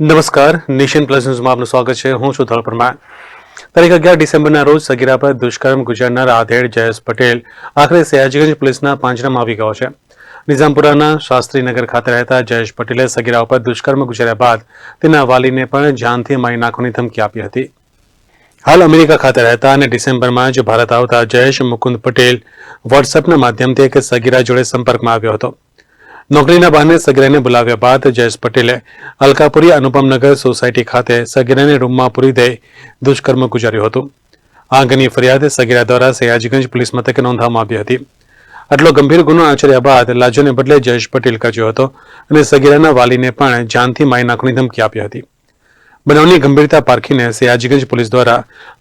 નમસ્કાર, nation plus ન્યૂઝમાં આપનું સ્વાગત છે. હું છું ધળ પરમાર. તારીખ અગિયાર ડિસેમ્બરના રોજ સગીરા પર દુષ્કર્મ ગુજરનાર આધેડ જયેશ પટેલ આખરે સયાજીગંજ પોલીસના પાંજરામાં આવી ગયો છે. નિઝામપુરાના શાસ્ત્રીનગર ખાતે રહેતા જયેશ પટેલે સગીરા ઉપર દુષ્કર્મ ગુજાર્યા બાદ તેના વાલીને પણ જાનથી મારી નાખવાની ધમકી આપી હતી. હાલ અમેરિકા ખાતે રહેતા અને ડિસેમ્બરમાં જ ભારત આવતા જયેશ મુકુંદ પટેલ વોટ્સએપના માધ્યમથી એક સગીરા જોડે સંપર્કમાં આવ્યો હતો. નોકરીના બહાને સગીરાને બોલાવ્યા બાદ જયેશ પટેલે અલકાપુરી અનુપમનગર સોસાયટી ખાતે સગીરાને રૂમમાં પૂરી દઈ દુષ્કર્મ ગુજાર્યું હતું. આ અંગેની ફરિયાદ સગીરા દ્વારા સયાજીગંજ પોલીસ મથકે નોંધવામાં આવી હતી. આટલો ગંભીર ગુનો આચર્યા બાદ લાજોને બદલે જયેશ પટેલ કચ્યો હતો અને સગીરાના વાલીને પણ જાનથી મારી નાખવાની ધમકી આપી હતી. બનાવની ગંભીરતા પારખીને સયાજીગંજ પોલીસ દ્વારા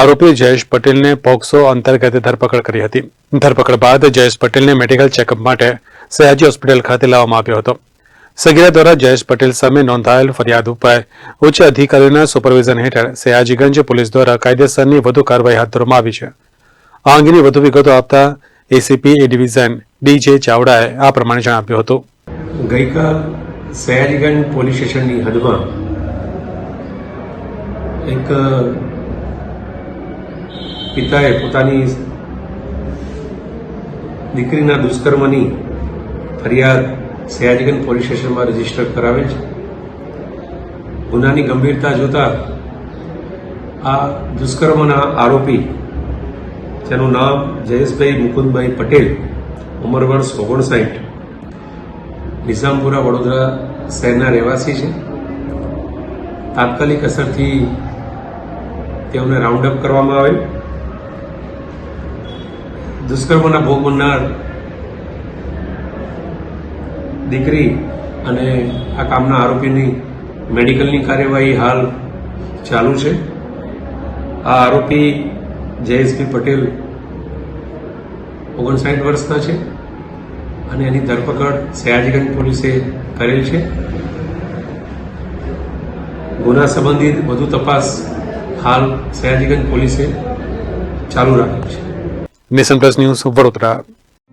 આરોપી જયેશ પટેલને પોક્સો અંતર્ગત ધરપકડ કરી હતી. ધરપકડ બાદ જયેશ પટેલને મેડિકલ ચેકઅપ માટે સયાજી હોસ્પિટલ ખાતે લાવવામાં આવ્યો હતો. સગીરા દ્વારા જયેશ પટેલ સામે નોંધાયેલ ફરિયાદ ઉપર ઉચ્ચ અધિકારીઓના સુપરવિઝન હેઠળ સયાજીગંજ પોલીસ દ્વારા કાયદેસરની વધુ કાર્યવાહી હાથ ધરવામાં આવી છે. આ અંગેની વધુ વિગતો આપતા એસીપી એ ડિવિઝન ડીજે ચાવડાએ આ પ્રમાણે જણાવ્યું હતું. ગઈકાલ સયાજીગંજ પોલીસ સ્ટેશનની હદમાં એક, પિતાએ પોતાની દીકરીના દુષ્કર્મની ફરિયાદ સયાજીગંજ પોલીસ સ્ટેશનમાં રજિસ્ટર કરાવેલ છે. ગુનાની ગંભીરતા જોતા આ દુષ્કર્મના આરોપી, જેનું નામ જયેશભાઈ મુકુંદભાઈ પટેલ, ઉંમર વર્ષ ઓગણસાઠ, નિઝામપુરા વડોદરા શહેરના રહેવાસી છે. તાત્કાલિક અસરથી તેઓને રાઉન્ડ અપ કરવામાં આવેલ. દુષ્કર્મના ભોગ બનનાર દીકરી અને આ કામના આરોપીની મેડિકલની કાર્યવાહી હાલ ચાલુ છે. આ આરોપી જયેશભાઈ પટેલ ઓગણસાઠ વર્ષના છે અને એની ધરપકડ સયાજીગંજ પોલીસે કરેલ છે. ગુના સંબંધિત વધુ તપાસ હાલ સયાજીગંજ પોલીસે ચાલુ રાખી છે. Nation plus news Vadodara.